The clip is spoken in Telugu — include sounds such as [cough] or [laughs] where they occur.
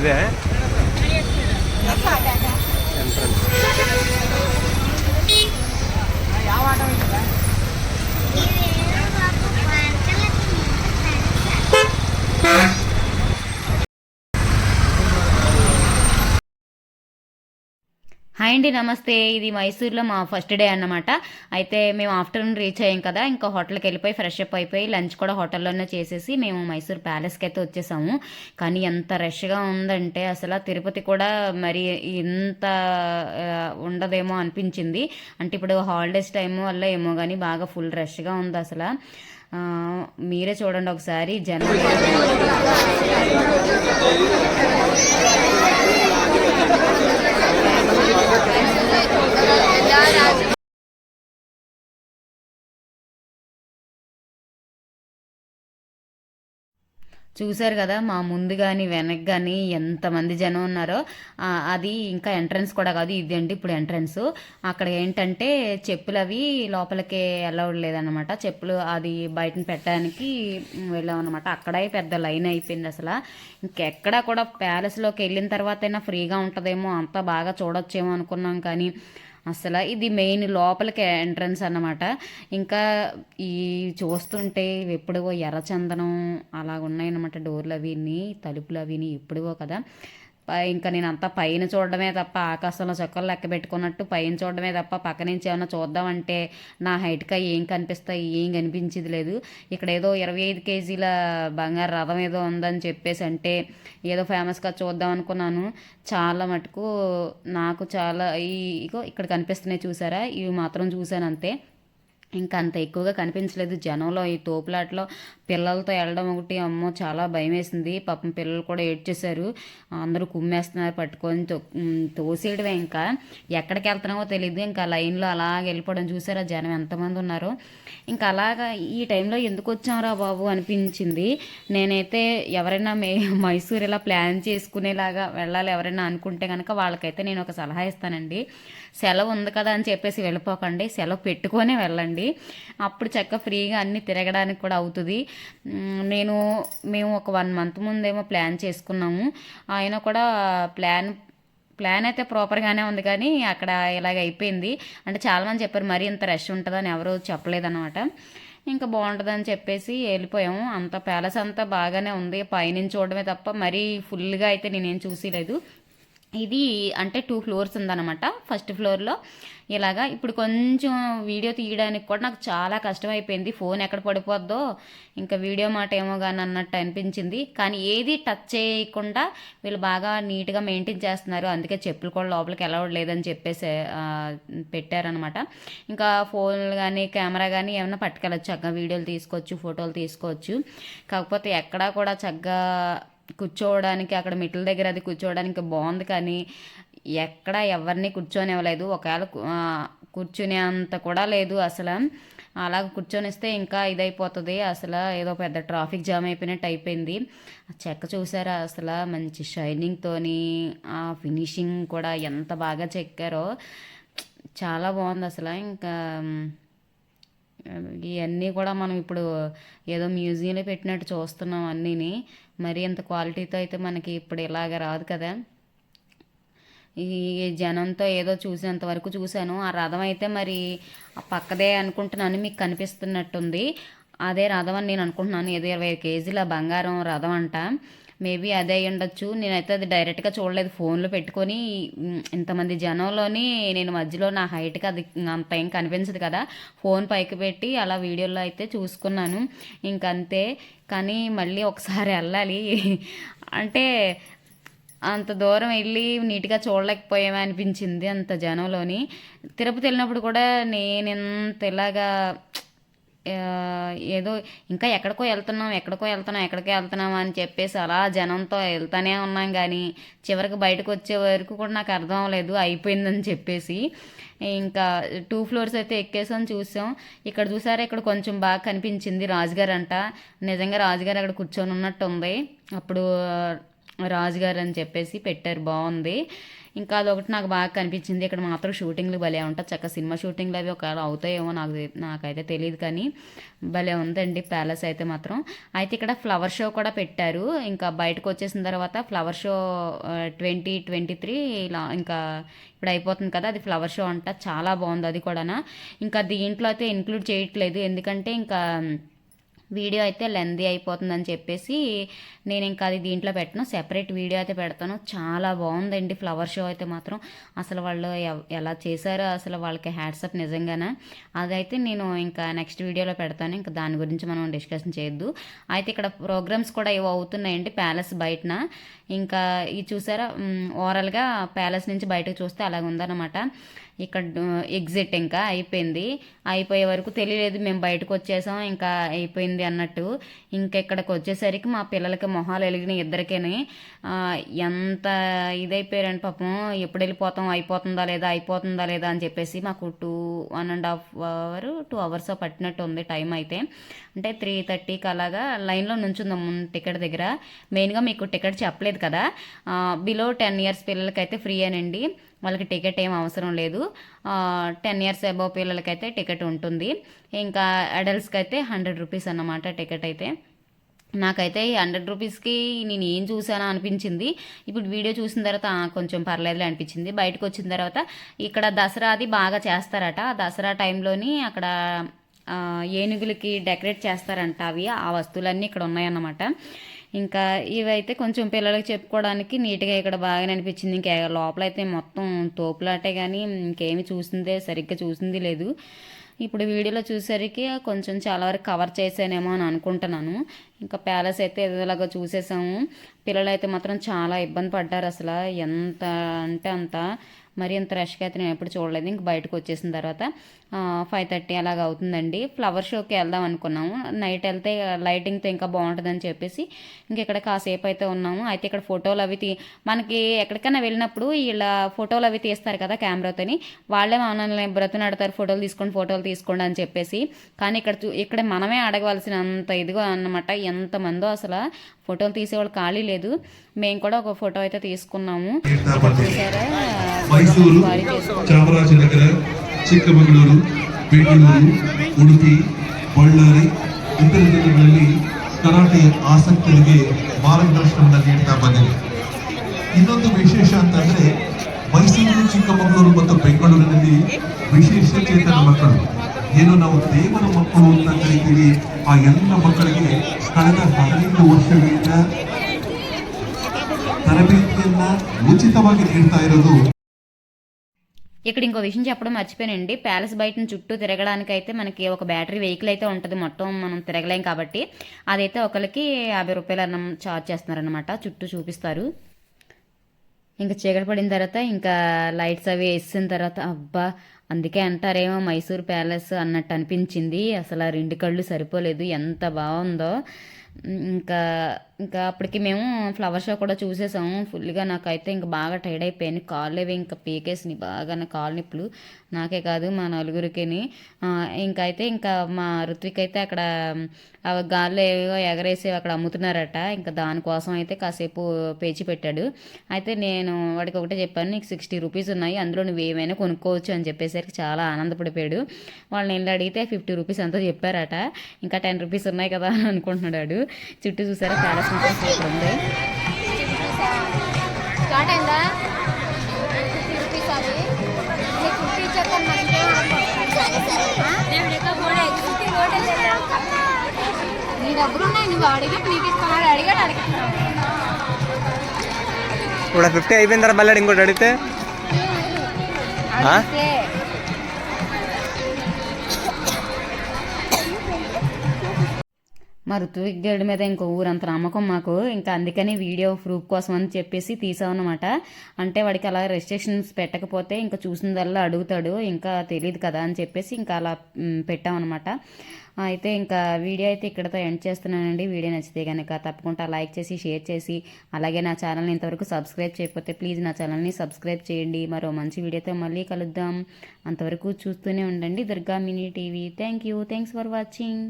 ఇదే ఎంట్రన్స్ హాయ్ అండి నమస్తే. ఇది మైసూర్లో మా ఫస్ట్ డే అన్నమాట. అయితే మేము ఆఫ్టర్నూన్ రీచ్ అయ్యాం కదా ఇంకా హోటల్కి వెళ్ళిపోయి ఫ్రెష్ అప్ అయిపోయి లంచ్ కూడా హోటల్లోనే చేసేసి మేము మైసూర్ ప్యాలెస్కి అయితే వచ్చేసాము. కానీ ఎంత రష్గా ఉందంటే అసలు తిరుపతి కూడా మరి ఇంత ఉండదేమో అనిపించింది. అంటే ఇప్పుడు హాలిడేస్ టైం వల్ల ఏమో కానీ బాగా ఫుల్ రష్గా ఉంది అసలు. మీరే చూడండి ఒకసారి జనం. చూశారు కదా మా ముందు కానీ వెనక్కి కానీ ఎంతమంది జనం ఉన్నారో అది ఇంకా ఎంట్రన్స్ కూడా కాదు ఇది అండి ఇప్పుడు ఎంట్రన్స్. అక్కడ ఏంటంటే చెప్పులు అవి లోపలికి అలౌడ్ లేదనమాట చెప్పులు అది బయటను పెట్టడానికి వెళ్ళామన్నమాట. అక్కడే పెద్ద లైన్ అయిపోయింది అసలు. ఇంకెక్కడ కూడా ప్యాలెస్లోకి వెళ్ళిన తర్వాత అయినా ఫ్రీగా ఉంటుందేమో అంతా బాగా చూడొచ్చేమో అనుకున్నాం కానీ అసలు ఇది మెయిన్ లోపలికి ఎంట్రన్స్ అన్నమాట. ఇంకా ఈ చూస్తుంటే ఎప్పుడో ఎర్రచందనం అలాగ ఉన్నాయన్నమాట డోర్లు అవిని తలుపులు అవిని ఎప్పుడో కదా. ఇంకా నేను అంతా పైన చూడడమే తప్ప ఆకాశంలో చక్కలు లెక్క పెట్టుకున్నట్టు పైన చూడడమే తప్ప పక్క నుంచి ఏమైనా చూద్దామంటే నా హైట్గా ఏం కనిపిస్తాయి ఏం కనిపించేది లేదు. ఇక్కడ ఏదో ఇరవై ఐదు కేజీల బంగారు రథం ఏదో ఉందని చెప్పేసి అంటే ఏదో ఫేమస్గా చూద్దాం అనుకున్నాను. చాలా మటుకు నాకు చాలా ఈ ఇగో ఇక్కడ కనిపిస్తున్నాయి చూసారా? ఇవి మాత్రం చూశాను అంతే. ఇంకా అంత ఎక్కువగా కనిపించలేదు. జనంలో ఈ తోపులాట్లో పిల్లలతో వెళ్ళడం ఒకటి అమ్మో చాలా భయం వేసింది పాపం పిల్లలు కూడా ఏడ్చేశారు. అందరూ కుమ్మేస్తున్నారు పట్టుకొని తో తోసేయడమే ఇంకా. ఎక్కడికి వెళ్తున్నామో తెలియదు ఇంకా లైన్లో అలాగ వెళ్ళిపోవడం చూసారా జనం ఎంతమంది ఉన్నారో. ఇంకా అలాగా ఈ టైంలో ఎందుకు వచ్చాంరా బాబు అనిపించింది. నేనైతే ఎవరైనా మే [laughs] మైసూర్ ఇలా ప్లాన్ చేసుకునేలాగా వెళ్ళాలి ఎవరైనా అనుకుంటే కనుక వాళ్ళకైతే నేను ఒక సలహా ఇస్తానండి. సెలవు ఉంది కదా అని చెప్పేసి వెళ్ళిపోకండి. సెలవు పెట్టుకొనే వెళ్ళండి. అప్పుడు చక్కగా ఫ్రీగా అన్ని తిరగడానికి కూడా అవుతుంది. నేను మేము ఒక వన్ మంత్ ముందేమో ప్లాన్ చేసుకున్నాము. ఆయన కూడా ప్లాన్ ప్లాన్ అయితే ప్రాపర్గానే ఉంది కానీ అక్కడ ఇలాగ అయిపోయింది. అంటే చాలామంది చెప్పారు మరీ ఇంత రష్ ఉంటుందని ఎవరు చెప్పలేదన్నమాట. ఇంకా బాగుంటుందని చెప్పేసి వెళ్ళిపోయాము. అంత ప్యాలెస్ అంతా బాగానే ఉంది. పైనుంచి చూడడమే తప్ప మరీ ఫుల్గా అయితే నేనేం చూసిలేదు. ఇది అంటే టూ ఫ్లోర్స్ ఉందన్నమాట. ఫస్ట్ ఫ్లోర్లో ఇలాగా ఇప్పుడు కొంచెం వీడియో తీయడానికి కూడా నాకు చాలా కష్టం అయిపోయింది ఫోన్ ఎక్కడ పడిపోద్దో ఇంకా వీడియో మాట ఏమో కానీ అన్నట్టు అనిపించింది. కానీ ఏది టచ్ చేయకుండా వీళ్ళు బాగా నీట్గా మెయింటైన్ చేస్తున్నారు. అందుకే చెప్పులు కూడా లోపలికి అలౌడ్ లేదని చెప్పేసి పెట్టారనమాట ఇంకా ఫోన్లు కానీ కెమెరా కానీ ఏమైనా పట్టుకెళ్ళచ్చు. చక్కగా వీడియోలు తీసుకోవచ్చు ఫోటోలు తీసుకోవచ్చు. కాకపోతే ఎక్కడా కూడా చక్కగా కూర్చోవడానికి అక్కడ మెట్ల దగ్గర అది కూర్చోవడానికి బాగుంది కానీ ఎక్కడ ఎవరిని కూర్చొనివ్వలేదు. ఒకవేళ కూర్చునే అంత కూడా లేదు అసలు. అలా కూర్చొనిస్తే ఇంకా ఇదైపోతుంది. అసలు ఏదో పెద్ద ట్రాఫిక్ జామ్ అయిపోయినట్టు అయిపోయింది. చెక్క చూసారా అసలు? మంచి షైనింగ్తోని ఆ ఫినిషింగ్ కూడా ఎంత బాగా చెక్కారో. చాలా బాగుంది అసలు. ఇంకా ఇవన్నీ కూడా మనం ఇప్పుడు ఏదో మ్యూజియంలో పెట్టినట్టు చూస్తున్నాం అన్నీని. మరి ఇంత క్వాలిటీతో అయితే మనకి ఇప్పుడు ఇలాగ రాదు కదా. ఈ జనంతో ఏదో చూసేంత వరకు చూశాను. ఆ రథం అయితే మరి పక్కదే అనుకుంటున్నాను మీకు కనిపిస్తున్నట్టుంది. అదే రథం అని నేను అనుకుంటున్నాను. ఏదో ఇరవై కేజీల బంగారం రథం అంట. మేబీ అదే అయి ఉండొచ్చు. నేనైతే అది డైరెక్ట్గా చూడలేదు. ఫోన్లో పెట్టుకొని ఇంతమంది జనంలోని నేను మధ్యలో నా హైట్కి అది అంత ఏం కనిపించదు కదా. ఫోన్ పైకి పెట్టి అలా వీడియోలో అయితే చూసుకున్నాను. ఇంకంతే. కానీ మళ్ళీ ఒకసారి వెళ్ళాలి. అంటే అంత దూరం వెళ్ళి నీట్గా చూడలేకపోయామే అనిపించింది అంత జనంలోని. తిరుపతి వెళ్ళినప్పుడు కూడా నేను ఇంత ఇలాగా ఏదో ఇంకా ఎక్కడికో వెళ్తున్నాం ఎక్కడికో వెళ్తున్నాం ఎక్కడికో వెళ్తున్నాం అని చెప్పేసి అలా జనంతో వెళ్తానే ఉన్నాం కానీ చివరికి బయటకు వచ్చే వరకు కూడా నాకు అర్థం అవ్వలేదు అయిపోయిందని చెప్పేసి. ఇంకా టూ ఫ్లోర్స్ అయితే ఎక్కేసాం చూసాం. ఇక్కడ చూసారా ఇక్కడ కొంచెం బాగా కనిపించింది రాజుగారు అంట నిజంగా రాజుగారు అక్కడ కూర్చొని ఉన్నట్టు ఉంది అప్పుడు రాజుగారు అని చెప్పేసి పెట్టారు బాగుంది. ఇంకా అదొకటి నాకు బాగా కనిపించింది. ఇక్కడ మాత్రం షూటింగ్లు భలే ఉంటాయి. చక్క సినిమా షూటింగ్లు అవి ఒకవేళ అవుతాయేమో నాకు నాకైతే తెలియదు కానీ భలే ఉందండి ప్యాలెస్ అయితే మాత్రం. అయితే ఇక్కడ ఫ్లవర్ షో కూడా పెట్టారు. ఇంకా బయటకు వచ్చేసిన తర్వాత flower show twenty twenty three ఇలా ఇంకా ఇప్పుడు అయిపోతుంది కదా అది ఫ్లవర్ షో అంట. చాలా బాగుంది అది కూడా ఇంకా దీంట్లో అయితే ఇంక్లూడ్ చేయట్లేదు. ఎందుకంటే ఇంకా వీడియో అయితే లెందీ అయిపోతుందని చెప్పేసి నేను ఇంకా అది దీంట్లో పెట్టను. సెపరేట్ వీడియో అయితే పెడతాను. చాలా బాగుందండి ఫ్లవర్ షో అయితే మాత్రం. అసలు వాళ్ళు ఎలా చేశారో అసలు వాళ్ళకి హ్యాట్సప్ నిజంగానే. అదైతే నేను ఇంకా నెక్స్ట్ వీడియోలో పెడతాను. ఇంకా దాని గురించి మనం డిస్కషన్ చేయొద్దు. అయితే ఇక్కడ ప్రోగ్రామ్స్ కూడా ఇవి అవుతున్నాయండి ప్యాలెస్ బయటన. ఇంకా ఇది చూసారా? ఓవరాల్గా ప్యాలెస్ నుంచి బయటకు చూస్తే అలాగ ఉందన్నమాట ఇక్కడ ఎగ్జిట్ ఇంకా అయిపోయింది. అయిపోయే వరకు తెలియలేదు మేము బయటకు వచ్చేసాం ఇంకా అయిపోయింది అన్నట్టు. ఇంకా ఇక్కడికి వచ్చేసరికి మా పిల్లలకి మొహాలు వెలిగిన ఇద్దరికని. ఎంత ఇదైపోయారండి పాపం. ఎప్పుడు వెళ్ళిపోతాం అయిపోతుందా లేదా అయిపోతుందా లేదా అని చెప్పేసి మాకు two one and half hour two hours పట్టినట్టు ఉంది టైం అయితే. అంటే త్రీ థర్టీకి అలాగా లైన్లో నుంచుందాం టికెట్ దగ్గర. మెయిన్గా మీకు టికెట్ చెప్పలేదు కదా. బిలో టెన్ ఇయర్స్ పిల్లలకైతే ఫ్రీ అనండి. వాళ్ళకి టికెట్ ఏం అవసరం లేదు. టెన్ ఇయర్స్ అబౌవ్ పిల్లలకైతే టికెట్ ఉంటుంది. ఇంకా అడల్ట్స్కి అయితే హండ్రెడ్ రూపీస్ అన్నమాట టికెట్ అయితే. నాకైతే ఈ హండ్రెడ్ రూపీస్కి నేను ఏం చూసానో అనిపించింది. ఇప్పుడు వీడియో చూసిన తర్వాత కొంచెం పర్లేదులే అనిపించింది. బయటకు వచ్చిన తర్వాత ఇక్కడ దసరా అది బాగా చేస్తారట. దసరా టైంలోని అక్కడ ఏనుగులకి డెకరేట్ చేస్తారంట అవి. ఆ వస్తువులన్నీ ఇక్కడ ఉన్నాయన్నమాట. ఇంకా ఇవైతే కొంచెం పిల్లలకి చెప్పుకోవడానికి నీట్గా ఇక్కడ బాగానే అనిపించింది. ఇంకా లోపల అయితే మొత్తం తోపులాటే కానీ ఇంకేమి చూసిందే సరిగ్గా చూసింది లేదు. ఇప్పుడు వీడియోలో చూసేసరికి కొంచెం చాలా వరకు కవర్ చేశానేమో అని అనుకుంటున్నాను. ఇంకా ప్యాలెస్ అయితే ఎలాగో చూసేసాము. పిల్లలు అయితే మాత్రం చాలా ఇబ్బంది పడ్డారు అసలు. ఎంత అంటే అంత మరి ఇంత రష్గా అయితే నేను ఎప్పుడు చూడలేదు. ఇంక బయటకు వచ్చేసిన తర్వాత ఫైవ్ థర్టీ అలాగ అవుతుందండి. ఫ్లవర్ షోకి వెళ్దాం అనుకున్నాము. నైట్ వెళ్తే లైటింగ్తో ఇంకా బాగుంటుందని చెప్పేసి ఇంక ఇక్కడ కాసేపు అయితే ఉన్నాము. అయితే ఇక్కడ ఫోటోలు అవి తీ మనకి ఎక్కడికైనా వెళ్ళినప్పుడు ఇలా ఫోటోలు అవి తీస్తారు కదా కెమెరాతోని. వాళ్ళే మనల్ని బ్రతునాడతారు. ఫోటోలు తీసుకోండి ఫోటోలు తీసుకోండి అని చెప్పేసి. కానీ ఇక్కడ చూ- ఇక్కడ మనమే అడగవలసినంత ఇదిగో అన్నమాట. ఎంతమందో అసలు ఫోటోలు తీసేవాళ్ళు ఖాళీ లేదు మేము కూడా ఒక ఫోటో అయితే తీసుకున్నాము చూసారా ಮೈಸೂರು ಭಾರಿ చేసుకున్నాం. ಚಾಮರಾಜನಗರ ಚಿಕ್ಕಮಗಳೂರು ಬೆಂಗಳೂರು ಉಡುಪಿ ಬಳ್ಳಾರಿ ಇತರ ಜಿಲ್ಲೆಗಳಲ್ಲಿ ಕರಾಟೆಯ ಆಸಕ್ತರಿಗೆ ಮಾರ್ಗದರ್ಶನವನ್ನು ನೀಡ್ತಾ ಬಂದಿದೆ ಇನ್ನೊಂದು ವಿಶೇಷ ಅಂತಂದ್ರೆ ಮೈಸೂರು ಚಿಕ್ಕಮಗಳೂರು ಮತ್ತು ಬೆಂಗಳೂರಿನಲ್ಲಿ ವಿಶೇಷ ಚೇತನ ಮಕ್ಕಳು ಏನು ನಾವು ದೇವರ ಮಕ್ಕಳು ಅಂತ ಕರಿತೀವಿ ಆ ಎಲ್ಲ ಮಕ್ಕಳಿಗೆ ಕಳೆದ ಹದಿನೈದು ವರ್ಷಗಳಿಂದ ತರಬೇತಿಯನ್ನ ಉಚಿತವಾಗಿ ನೀಡ್ತಾ ಇರೋದು ఇక్కడ ఇంకో విషయం చెప్పడం మర్చిపోయానండి ప్యాలెస్ బయట చుట్టూ తిరగడానికి అయితే మనకి ఒక బ్యాటరీ వెహికల్ అయితే ఉంటుంది మొత్తం మనం తిరగలేం కాబట్టి అదైతే ఒకరికి యాభై రూపాయలు అన్నం చార్జ్ చేస్తున్నారనమాట చుట్టూ చూపిస్తారు ఇంకా చీకటి పడిన తర్వాత ఇంకా లైట్స్ అవి వేసిన తర్వాత అబ్బా అందుకే అంటారేమో మైసూర్ ప్యాలెస్ అన్నట్టు అనిపించింది. అసలు ఆ రెండు కళ్ళు సరిపోలేదు. ఎంత బాగుందో. ఇంకా ఇంకా అప్పటికి మేము ఫ్లవర్ షో కూడా చూసేసాము. ఫుల్గా నాకైతే ఇంకా బాగా టైర్డ్ అయిపోయాను కాళ్ళు అవి ఇంకా పీకేసినాయి బాగా నా కాళ్ళు నిప్పులు. నాకే కాదు మా నలుగురికిని. ఇంకా అయితే ఇంకా మా ఋత్విక్ అయితే అక్కడ గాల్లో ఏవో ఎగరేసి అక్కడ అమ్ముతున్నారట. ఇంకా దానికోసం అయితే కాసేపు పేచి పెట్టాడు. అయితే నేను వాడికి ఒకటే చెప్పాను నీకు సిక్స్టీ రూపీస్ ఉన్నాయి అందులో నువ్వు ఏమైనా కొనుక్కోవచ్చు అని చెప్పేసరికి చాలా ఆనందపడిపోయాడు. వాళ్ళని వెళ్ళి అడిగితే ఫిఫ్టీ రూపీస్ ఎంతో చెప్పారట. ఇంకా టెన్ రూపీస్ ఉన్నాయి కదా అని అనుకుంటున్నాడు వాడు. చుట్టూ చూసారా చాలా ఉంది స్టార్ట్ అయిందా? నీ దగ్గర ఉన్నాయి నువ్వు అడిగినట్టు నీకు అడిగాడు అడుగుతున్నావు ఇప్పుడు ఫిఫ్టీ అయిపోయిన తర్వాత మళ్ళీ ఇంకోటి అడిగితే? మా ఋతువిక్ గడి మీద ఇంకో ఊరంత నమ్మకం మాకు. ఇంకా అందుకని వీడియో ప్రూఫ్ కోసం అని చెప్పేసి తీసామన్నమాట. అంటే వాడికి అలా రెస్ట్రిక్షన్స్ పెట్టకపోతే ఇంకా చూసినదల్లా అడుగుతాడు. ఇంకా తెలియదు కదా అని చెప్పేసి ఇంకా అలా పెట్టామన్నమాట. అయితే ఇంకా వీడియో అయితే ఇక్కడతో ఎండ్ చేస్తున్నానండి. వీడియో నచ్చితే కనుక తప్పకుండా లైక్ చేసి షేర్ చేసి అలాగే నా ఛానల్ని ఇంతవరకు సబ్స్క్రైబ్ చేయకపోతే ప్లీజ్ నా ఛానల్ని సబ్స్క్రైబ్ చేయండి. మరో మంచి వీడియోతో మళ్ళీ కలుద్దాం. అంతవరకు చూస్తూనే ఉండండి. Durga mini TV. Thank you thanks for watching.